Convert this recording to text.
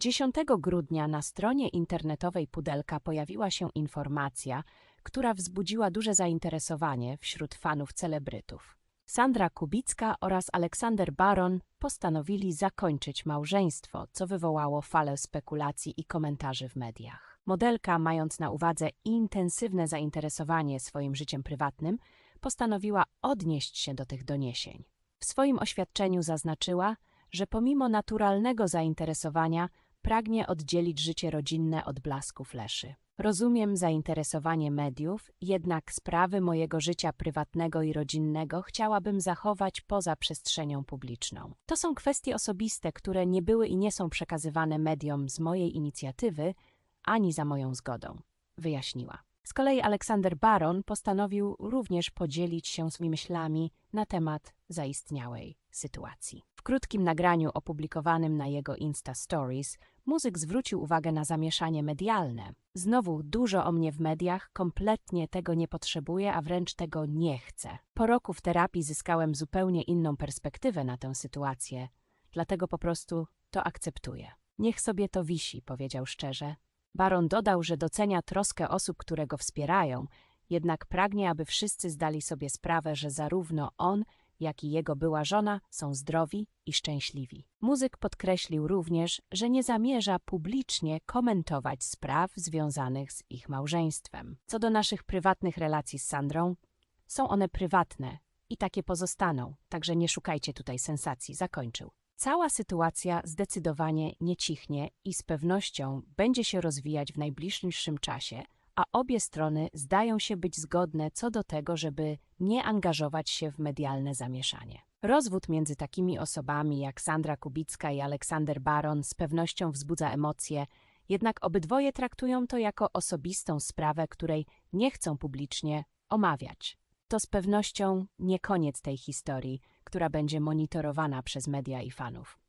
10 grudnia na stronie internetowej Pudelka pojawiła się informacja, która wzbudziła duże zainteresowanie wśród fanów celebrytów. Sandra Kubicka oraz Aleksander Baron postanowili zakończyć małżeństwo, co wywołało falę spekulacji i komentarzy w mediach. Modelka, mając na uwadze intensywne zainteresowanie swoim życiem prywatnym, postanowiła odnieść się do tych doniesień. W swoim oświadczeniu zaznaczyła, że pomimo naturalnego zainteresowania pragnie oddzielić życie rodzinne od blasku fleszy. Rozumiem zainteresowanie mediów, jednak sprawy mojego życia prywatnego i rodzinnego chciałabym zachować poza przestrzenią publiczną. To są kwestie osobiste, które nie były i nie są przekazywane mediom z mojej inicjatywy ani za moją zgodą, wyjaśniła. Z kolei Aleksander Baron postanowił również podzielić się swymi myślami na temat zaistniałej sytuacji. W krótkim nagraniu opublikowanym na jego Insta Stories muzyk zwrócił uwagę na zamieszanie medialne. Znowu dużo o mnie w mediach, kompletnie tego nie potrzebuję, a wręcz tego nie chcę. Po roku w terapii zyskałem zupełnie inną perspektywę na tę sytuację, dlatego po prostu to akceptuję. Niech sobie to wisi, powiedział szczerze. Baron dodał, że docenia troskę osób, które go wspierają, jednak pragnie, aby wszyscy zdali sobie sprawę, że zarówno on, jak i jego była żona są zdrowi i szczęśliwi. Muzyk podkreślił również, że nie zamierza publicznie komentować spraw związanych z ich małżeństwem. Co do naszych prywatnych relacji z Sandrą, są one prywatne i takie pozostaną, także nie szukajcie tutaj sensacji, zakończył. Cała sytuacja zdecydowanie nie cichnie i z pewnością będzie się rozwijać w najbliższym czasie, a obie strony zdają się być zgodne co do tego, żeby nie angażować się w medialne zamieszanie. Rozwód między takimi osobami jak Sandra Kubicka i Aleksander Baron z pewnością wzbudza emocje, jednak obydwoje traktują to jako osobistą sprawę, której nie chcą publicznie omawiać. To z pewnością nie koniec tej historii, która będzie monitorowana przez media i fanów.